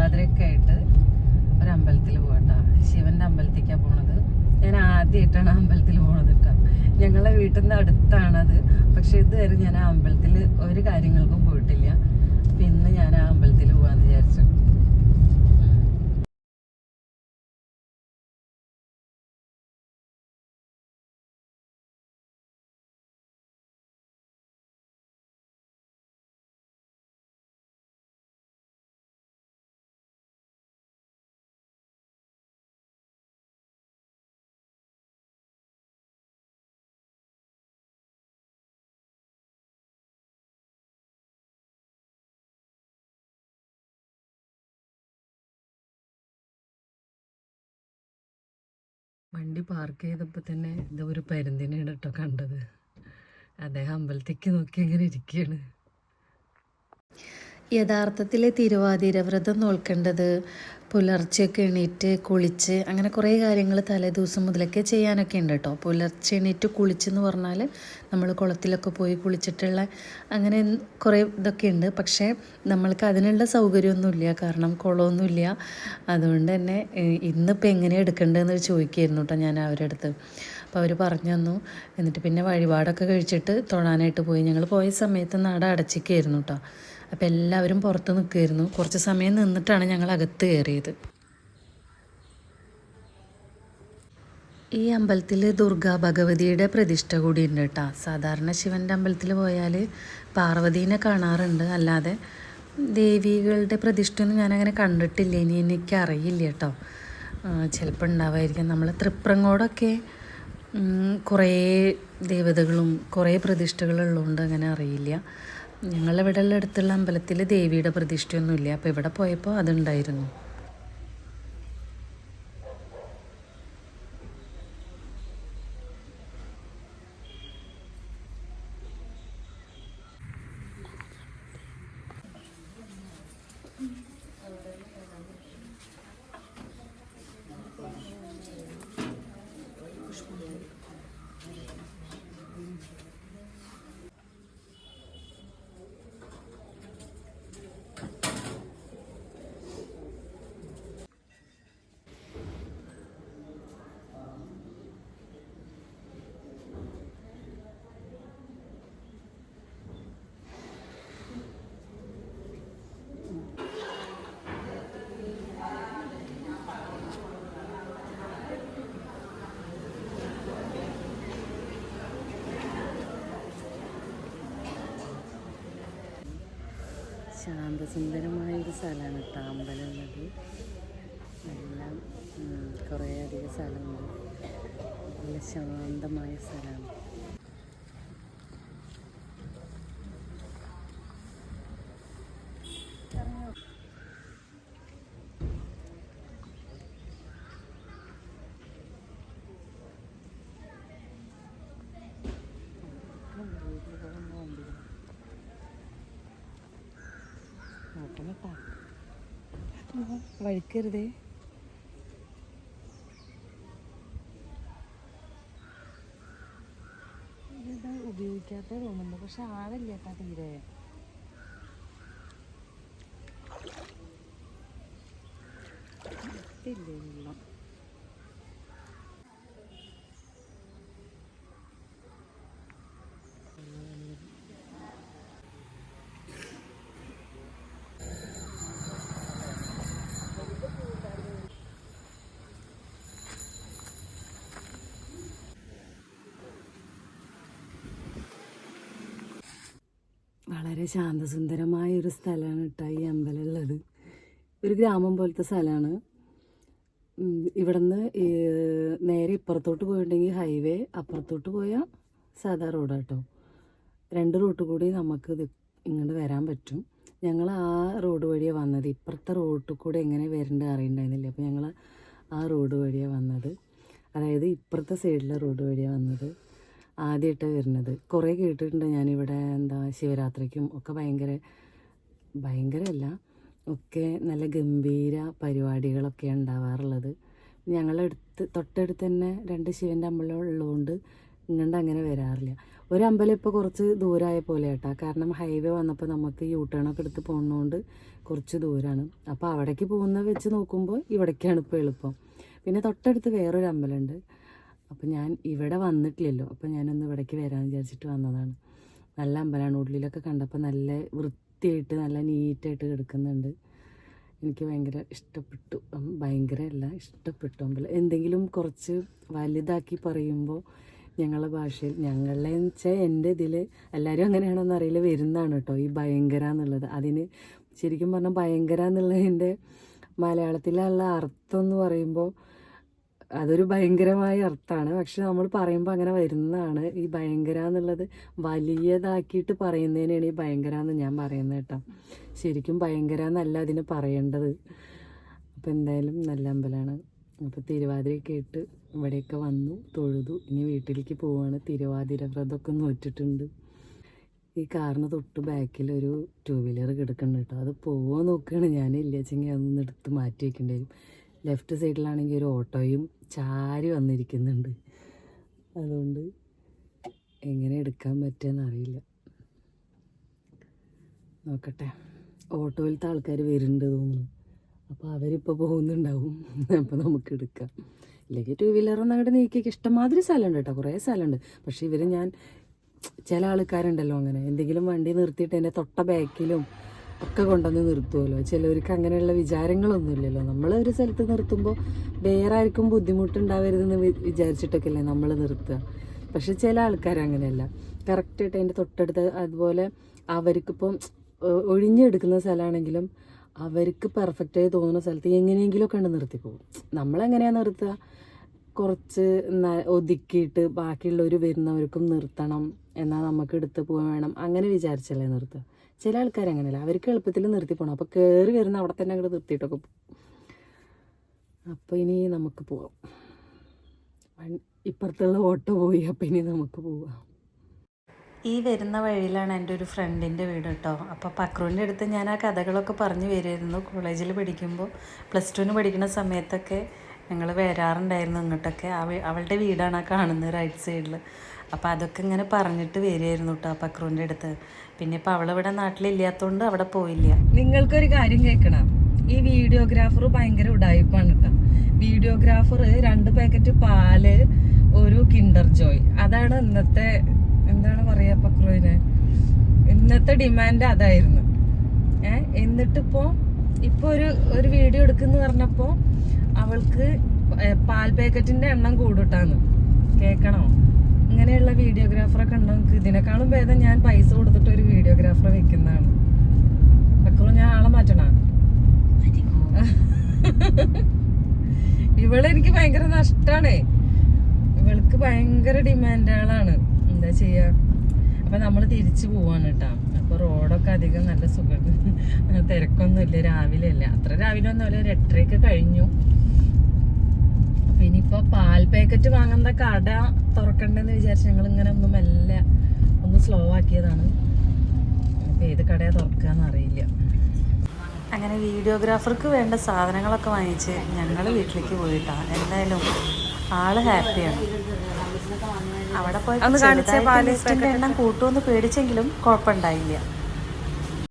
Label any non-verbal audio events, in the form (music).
തിരുവാതിരയൊക്കെ ആയിട്ട് ഒരു അമ്പലത്തിൽ പോകട്ടോ. ശിവന്റെ അമ്പലത്തേക്കാണ് പോണത്. ഞാൻ ആദ്യമായിട്ടാണ് അമ്പലത്തിൽ പോണത് കേട്ടോ. ഞങ്ങളെ വീട്ടിൽ നിന്ന് അടുത്താണത്. പക്ഷെ ഇതുവരെ ഞാൻ ആ അമ്പലത്തിൽ ഒരു കാര്യങ്ങൾക്കും പോയിട്ടില്ല. പിന്നെ ഞാൻ ആ വണ്ടി പാർക്ക് ചെയ്തപ്പോൾ തന്നെ ഇത് ഒരു പരുന്തിനെയാണ് കേട്ടോ കണ്ടത്. അദ്ദേഹം അമ്പലത്തേക്ക് നോക്കി അങ്ങനെ ഇരിക്കുകയാണ് യഥാർത്ഥത്തിൽ തിരുവാതിര വ്രതം നോൽക്കേണ്ടത് പുലർച്ചെയൊക്കെ എണീറ്റ് കുളിച്ച് അങ്ങനെ കുറേ കാര്യങ്ങൾ തലേദിവസം മുതലൊക്കെ ചെയ്യാനൊക്കെ ഉണ്ട് കേട്ടോ. പുലർച്ചെ എണീറ്റ് കുളിച്ചെന്ന് പറഞ്ഞാൽ നമ്മൾ കുളത്തിലൊക്കെ പോയി കുളിച്ചിട്ടുള്ള അങ്ങനെ കുറേ ഇതൊക്കെ ഉണ്ട്. പക്ഷേ നമ്മൾക്ക് അതിനുള്ള സൗകര്യമൊന്നുമില്ല. കാരണം കുളമൊന്നുമില്ല. അതുകൊണ്ട് തന്നെ ഇന്നിപ്പോൾ എങ്ങനെ എടുക്കേണ്ടതെന്ന് ചോദിക്കായിരുന്നു കേട്ടോ ഞാൻ അവരുടെ അടുത്ത്. അപ്പോൾ അവർ പറഞ്ഞു തന്നു. എന്നിട്ട് പിന്നെ വഴിപാടൊക്കെ കഴിച്ചിട്ട് തൊഴാനായിട്ട് പോയി. ഞങ്ങൾ പോയ സമയത്ത് നട അടച്ചിക്കായിരുന്നു കേട്ടോ. അപ്പോൾ എല്ലാവരും പുറത്ത് നിൽക്കുമായിരുന്നു കുറച്ച് സമയം നിന്നിട്ടാണ് ഞങ്ങൾ അകത്ത് കയറിയത്. ഈ അമ്പലത്തിൽ ദുർഗാ ഭഗവതിയുടെ പ്രതിഷ്ഠ കൂടി ഉണ്ട് കേട്ടോ. സാധാരണ ശിവന്റെ അമ്പലത്തിൽ പോയാൽ പാർവതീനെ കാണാറുണ്ട്. അല്ലാതെ ദേവികളുടെ പ്രതിഷ്ഠയൊന്നും ഞാനങ്ങനെ കണ്ടിട്ടില്ല. ഇനി എനിക്ക് അറിയില്ല കേട്ടോ. ചിലപ്പോൾ ഉണ്ടാവായിരിക്കും. നമ്മൾ തൃപ്രങ്ങോടൊക്കെ കുറേ ദേവതകളും കുറേ പ്രതിഷ്ഠകളുള്ളതുകൊണ്ട് അങ്ങനെ അറിയില്ല. ഞങ്ങളിവിടെ ഉള്ള അടുത്തുള്ള അമ്പലത്തിൽ ദേവിയുടെ പ്രതിഷ്ഠയൊന്നുമില്ല. അപ്പോൾ ഇവിടെ പോയപ്പോൾ അതുണ്ടായിരുന്നു. ശാന്തസുന്ദരമായ ഒരു സ്ഥലമാണ് കേട്ടോ എന്നത്. എല്ലാം കുറേ അധികം സ്ഥലമുണ്ട്. നല്ല ശാന്തമായ സ്ഥലമാണ്. വഴിക്കരുതേ. ഉപയോഗിക്കാത്ത തോന്നുന്നു പക്ഷെ ആഴല്ല കേട്ടാ തീരെ. ഇല്ലേ വെള്ളം വളരെ ശാന്തസുന്ദരമായ ഒരു സ്ഥലമാണ് കേട്ടോ ഈ അമ്പലം ഉള്ളത് ഒരു ഗ്രാമം പോലത്തെ സ്ഥലമാണ്. ഇവിടുന്ന് നേരെ ഇപ്പുറത്തോട്ട് പോയിട്ടുണ്ടെങ്കിൽ ഹൈവേ അപ്പുറത്തോട്ട് പോയാൽ സാധാ റോഡാണ് കേട്ടോ. രണ്ട് റൂട്ട് കൂടി നമുക്ക് ഇത് ഇങ്ങോട്ട് വരാൻ പറ്റും. ഞങ്ങൾ ആ റോഡ് വഴിയാണ് വന്നത്. ഇപ്പുറത്തെ റോഡിൽ കൂടെ എങ്ങനെ വരേണ്ടത് അറിയണ്ടായിരുന്നില്ല. അപ്പോൾ ഞങ്ങൾ ആ റോഡ് വഴിയാണ് വന്നത്. അതായത് ഇപ്പുറത്തെ സൈഡിലെ റോഡ് വഴിയാണ് വന്നത്. ആദ്യമായിട്ടാണ് വരുന്നത്. കുറേ കേട്ടിട്ടുണ്ട് ഞാനിവിടെ എന്താ ശിവരാത്രിക്കും ഒക്കെ ഭയങ്കര ഭയങ്കരമല്ല ഒക്കെ നല്ല ഗംഭീര പരിപാടികളൊക്കെ ഉണ്ടാവാറുള്ളത്. ഞങ്ങളുടെ അടുത്ത് തൊട്ടടുത്ത് തന്നെ രണ്ട് ശിവന്റെ അമ്പലം ഉള്ളതുകൊണ്ട് ഇങ്ങോട്ട് അങ്ങനെ വരാറില്ല. ഒരു അമ്പലം ഇപ്പോൾ കുറച്ച് ദൂരമായ പോലെ കേട്ടോ കാരണം ഹൈവേ വന്നപ്പോൾ നമുക്ക് യൂ ടേൺ ഒക്കെ എടുത്ത് പോകുന്നതുകൊണ്ട് കുറച്ച് ദൂരമാണ് അപ്പോൾ അവിടേക്ക് പോകുന്ന വെച്ച് നോക്കുമ്പോൾ ഇവിടേക്കാണ് ഇപ്പോൾ എളുപ്പം. പിന്നെ തൊട്ടടുത്ത് വേറൊരു അമ്പലമുണ്ട്. അപ്പോൾ ഞാൻ ഇവിടെ വന്നിട്ടില്ലല്ലോ. അപ്പം ഞാനൊന്ന് ഇവിടേക്ക് വരാമെന്ന് വിചാരിച്ചിട്ട് വന്നതാണ്. നല്ല അമ്പലമാണ്. ഉള്ളിലൊക്കെ കണ്ടപ്പോൾ നല്ല വൃത്തിയായിട്ട് നല്ല നീറ്റായിട്ട് കിടക്കുന്നുണ്ട്. എനിക്ക് ഭയങ്കര ഇഷ്ടപ്പെട്ടു. ഭയങ്കര അല്ല ഇഷ്ടപ്പെട്ടു അമ്പലം. എന്തെങ്കിലും കുറച്ച് വലുതാക്കി പറയുമ്പോൾ ഞങ്ങളുടെ ഭാഷയിൽ ഞങ്ങളെ വെച്ചാൽ എന്റെ ഇതിൽ എല്ലാവരും അങ്ങനെയാണോന്ന് അറിയില്ല. വരുന്നതാണ് കേട്ടോ ഈ ഭയങ്കര എന്നുള്ളത്. അതിന് ശരിക്കും പറഞ്ഞാൽ ഭയങ്കര എന്നുള്ളതിന്റെ മലയാളത്തിലുള്ള അർത്ഥം എന്ന് പറയുമ്പോൾ അതൊരു ഭയങ്കരമായ അർത്ഥമാണ്. പക്ഷെ നമ്മൾ പറയുമ്പോൾ അങ്ങനെ വരുന്നതാണ്. ഈ ഭയങ്കര എന്നുള്ളത് വലിയതാക്കിയിട്ട് പറയുന്നതിനാണ് ഈ ഭയങ്കര എന്ന് ഞാൻ പറയുന്നത് കേട്ടോ. ശരിക്കും ഭയങ്കര എന്നല്ല അതിന് പറയേണ്ടത്. അപ്പോൾ എന്തായാലും നല്ല അമ്പലമാണ്. അപ്പോൾ തിരുവാതിരയൊക്കെ ഇട്ട് ഇവിടെയൊക്കെ വന്നു തൊഴുതു. ഇനി വീട്ടിലേക്ക് പോവാണ്. തിരുവാതിര വ്രതമൊക്കെ നോറ്റിട്ടുണ്ട്. ഈ കാറിന് തൊട്ട് ബാക്കിൽ ഒരു ടൂ വീലർ കിടക്കുന്നുണ്ട് കേട്ടോ. അത് പോവാൻ നോക്കുകയാണ് ഞാൻ ഇല്ലാച്ചെങ്കിൽ അതൊന്ന് എടുത്ത് മാറ്റി വയ്ക്കേണ്ടി വരും. ലെഫ്റ്റ് സൈഡിലാണെങ്കിൽ ഒരു ഓട്ടോയും ചാരി വന്നിരിക്കുന്നുണ്ട്. അതുകൊണ്ട് എങ്ങനെ എടുക്കാൻ പറ്റുമെന്ന് അറിയില്ല. നോക്കട്ടെ. ഓട്ടോയിലത്തെ ആൾക്കാർ വരുന്നുണ്ട് തോന്നുന്നു. അപ്പോൾ അവരിപ്പോൾ പോകുന്നുണ്ടാവും. അപ്പോൾ നമുക്ക് എടുക്കാം. ഇല്ലെങ്കിൽ ടു വീലറൊന്നും അങ്ങോട്ട് നീക്കിയൊക്കെ. ഇഷ്ടംമാതിരി സ്ഥലമുണ്ട് കേട്ടോ. കുറേ സ്ഥലമുണ്ട്. പക്ഷേ ഇവർ ഞാൻ ചില ആൾക്കാരുണ്ടല്ലോ അങ്ങനെ. എന്തെങ്കിലും വണ്ടി നിർത്തിയിട്ട് എന്റെ തൊട്ട ബാക്കിലും ഒക്കെ കൊണ്ടുവന്ന് നിർത്തുമല്ലോ ചിലവർക്ക് അങ്ങനെയുള്ള വിചാരങ്ങളൊന്നുമില്ലല്ലോ നമ്മൾ ഒരു സ്ഥലത്ത് നിർത്തുമ്പോൾ വേറെ ആർക്കും ബുദ്ധിമുട്ടുണ്ടാവരുതെന്ന് വിചാരിച്ചിട്ടൊക്കെയല്ലേ വിചാരിച്ചിട്ടൊക്കെ നമ്മൾ നിർത്തുക. പക്ഷെ ചില ആൾക്കാർ അങ്ങനെയല്ല. കറക്റ്റായിട്ട് അതിന്റെ തൊട്ടടുത്ത് അതുപോലെ അവർക്കിപ്പം ഒഴിഞ്ഞെടുക്കുന്ന സ്ഥലമാണെങ്കിലും അവർക്ക് പെർഫെക്റ്റായി തോന്നുന്ന സ്ഥലത്ത് എങ്ങനെയെങ്കിലുമൊക്കെ ഉണ്ട് നിർത്തിപ്പോകും നമ്മളെങ്ങനെയാണ് നിർത്തുക? കുറച്ച് ഒതുക്കിയിട്ട് ബാക്കിയുള്ളവർ വരുന്നവർക്കും നിർത്തണം. എന്നാൽ നമുക്ക് എടുത്ത് പോകാൻ വേണം. അങ്ങനെ വിചാരിച്ചല്ലേ നിർത്തുക. ചില ആൾക്കാർ അങ്ങനെയല്ല അവർക്ക് എളുപ്പത്തിൽ നിർത്തി പോകണം അപ്പോൾ കയറി വരുന്ന അവിടെ തന്നെ അങ്ങോട്ട് നിർത്തിയിട്ടൊക്കെ പോകും അപ്പോൾ ഇനി നമുക്ക് പോവാം. ഇപ്പുറത്തുള്ള ഓട്ടോ പോയി അപ്പം ഇനി നമുക്ക് പോവാം. ഈ വരുന്ന വഴിയിലാണ് എന്റെ ഒരു ഫ്രണ്ടിന്റെ വീട് കേട്ടോ. അപ്പോൾ പക്രുവിന്റെ അടുത്ത് ഞാൻ ആ കഥകളൊക്കെ പറഞ്ഞു വരുമായിരുന്നു കോളേജിൽ പഠിക്കുമ്പോൾ പ്ലസ് ടുവിന് പഠിക്കുന്ന സമയത്തൊക്കെ ഞങ്ങൾ വരാറുണ്ടായിരുന്നു ഇങ്ങോട്ടൊക്കെ. അവ അവളുടെ വീടാണ് ആ കാണുന്നത് റൈറ്റ് സൈഡിൽ അപ്പോൾ അതൊക്കെ ഇങ്ങനെ പറഞ്ഞിട്ട് വരികയായിരുന്നു കേട്ടോ പക്രുവിന്റെ അടുത്ത്. പിന്നെ ഇപ്പോൾ അവളിവിടെ നാട്ടിലില്ലാത്തതുകൊണ്ട് അവിടെ പോയില്ല. നിങ്ങൾക്കൊരു കാര്യം കേൾക്കണം. ഈ വീഡിയോഗ്രാഫർ ഭയങ്കര ഉടായിപ്പാണ് കേട്ടോ വീഡിയോഗ്രാഫർ രണ്ട് പാക്കറ്റ് പാൽ ഒരു കിൻഡർ ജോയ്. അതാണ് ഇന്നത്തെ എന്താണ് പറയുക പക്രുവിന്? ഇന്നത്തെ ഡിമാൻഡ് അതായിരുന്നു. ഏ എന്നിട്ടിപ്പോൾ ഇപ്പോൾ ഒരു ഒരു വീഡിയോ എടുക്കുന്നു പറഞ്ഞപ്പോൾ അവൾക്ക് പാൽ പാക്കറ്റിന്റെ എണ്ണം കൂടിട്ടാന്ന്. കേക്കണോ? ഇങ്ങനെയുള്ള വീഡിയോഗ്രാഫറൊക്കെ നമുക്ക് ഇതിനേക്കാളും ഭേദം ഞാൻ പൈസ കൊടുത്തിട്ട് ഒരു വീഡിയോഗ്രാഫറെ വെക്കുന്നതാണ്. അക്കളും ഞാൻ ആളെ മാറ്റണ? (laughs) ഇവളെനിക്ക് ഭയങ്കര നഷ്ടാണേ. ഇവൾക്ക് ഭയങ്കര ഡിമാൻഡുകളാണ് എന്താ ചെയ്യാ? അപ്പൊ നമ്മൾ തിരിച്ചു പോവാണ് കേട്ടാ. അപ്പൊ റോഡൊക്കെ അധികം നല്ല സുഖം (laughs) തിരക്കൊന്നും ഇല്ല രാവിലെ അല്ല? അത്ര രാവിലെ ഒന്നും അല്ല ഒരു എട്ടരയൊക്കെ കഴിഞ്ഞു. ഇനിയിപ്പോ പാൽ പാക്കറ്റ് വാങ്ങുന്ന കട തുറക്കണ്ടെന്ന് വിചാരിച്ച് ഞങ്ങൾ ഇങ്ങനെ ഒന്ന് മെല്ലെ ഒന്ന് സ്ലോ ആക്കിയതാണ്. ഇപ്പൊ ഏത് കടയാ തുറക്കാന്ന് അറിയില്ല. അങ്ങനെ വീഡിയോഗ്രാഫർക്ക് വേണ്ട സാധനങ്ങളൊക്കെ വാങ്ങിച്ച് ഞങ്ങൾ വീട്ടിലേക്ക് പോയിട്ടാണ് എന്തായാലും ആൾ ഹാപ്പിയാണ്. അവിടെ പോയി എണ്ണം കൂട്ടുമെന്ന് പേടിച്ചെങ്കിലും കുഴപ്പമുണ്ടായില്ല.